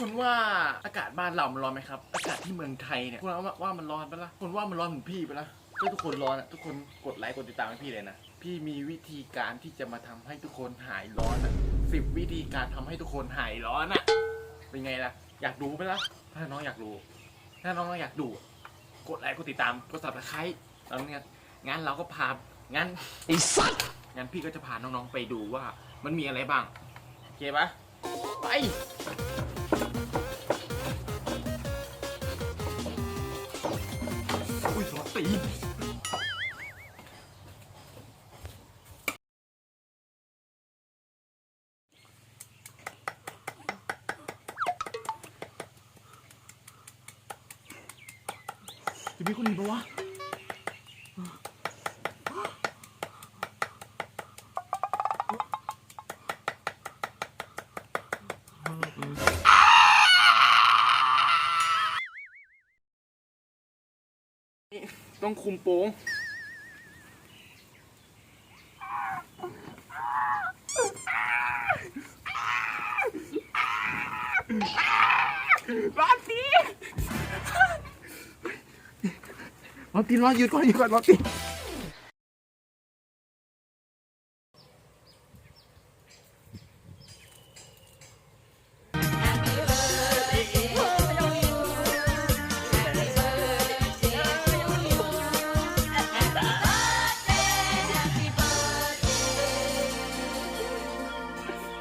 คนว่าอากาศบ้านเรามันร้อนไหมครับ อากาศที่เมืองไทยเนี่ยคุณว่าว่ามันร้อนปะล่ะคุณว่ามันร้อนเหมือนพี่ปะล่ะถ้าทุกคนร้อนอะทุกคนกดไลค์กดติดตามให้พี่เลยนะ พี่มีวิธีการที่จะมาทำให้ทุกคนหายร้อนอะสิบวิธีการทำให้ทุกคนหายร้อนอะเป็นไงล่ะ อยากดูไหมล่ะ ถ้าน้องอยากดู ถ้าน้องอยากดู กดไลค์กดติดตามกด subscribe แล้วเนี่ยงั้นเราก็พางั้นไอ้สัตว์งั้นพี่ก็จะพาน้องๆไปดูว่า มันมีอะไรบ้างโอเคปะไป อุ้ยรถตีนจะมีคนอื่นปะวะ ต้องคุมโป้งรอตีรอตีรอหยุดก่อนหยุดก่อนรอตี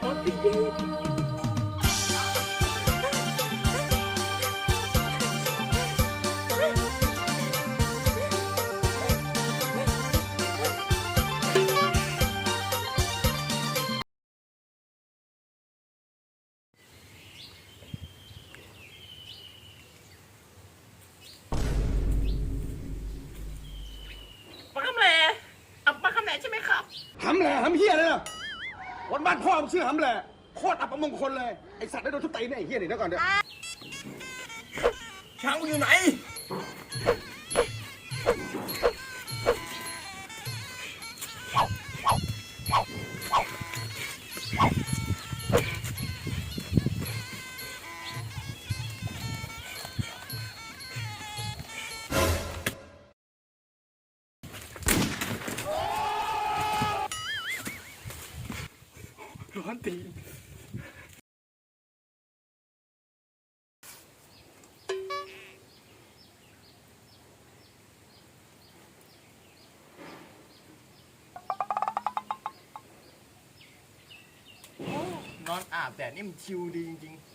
รอตีมาคำแหล่อับมาคำแหล่ใช่ไหมครับ หำแหล่หำเฮียเลยนะ วันบ้านพ่อมึงชื่อหำแหล่โคตรอับประมงคลเลย ไอสัตว์ได้โดนทุบตีเนี่ยไอเฮียนี่เดี๋ยวก่อนเดี๋ยว ช้างมึงอยู่ไหน อนตีนนอนอาบแดดนี่มันชิลดีจริงๆ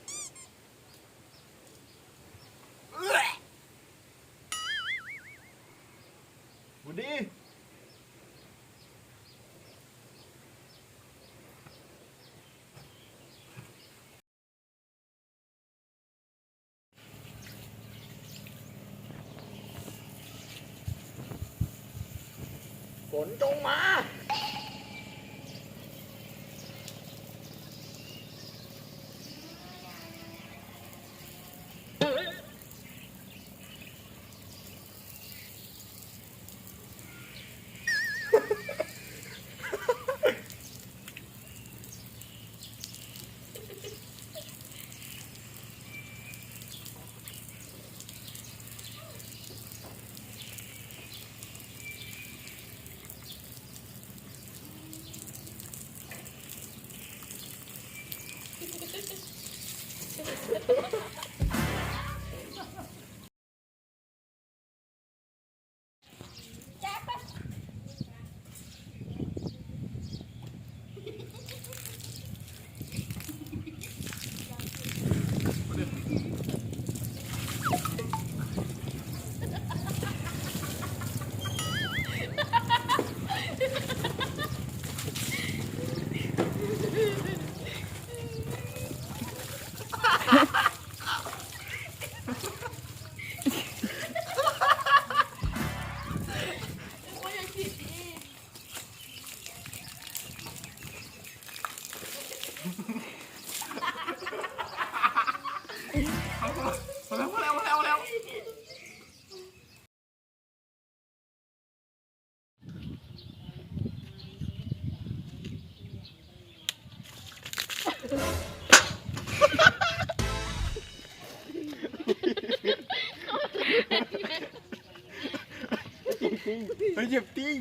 เฝนจงมา เฮ้ยเหยียบติ้ง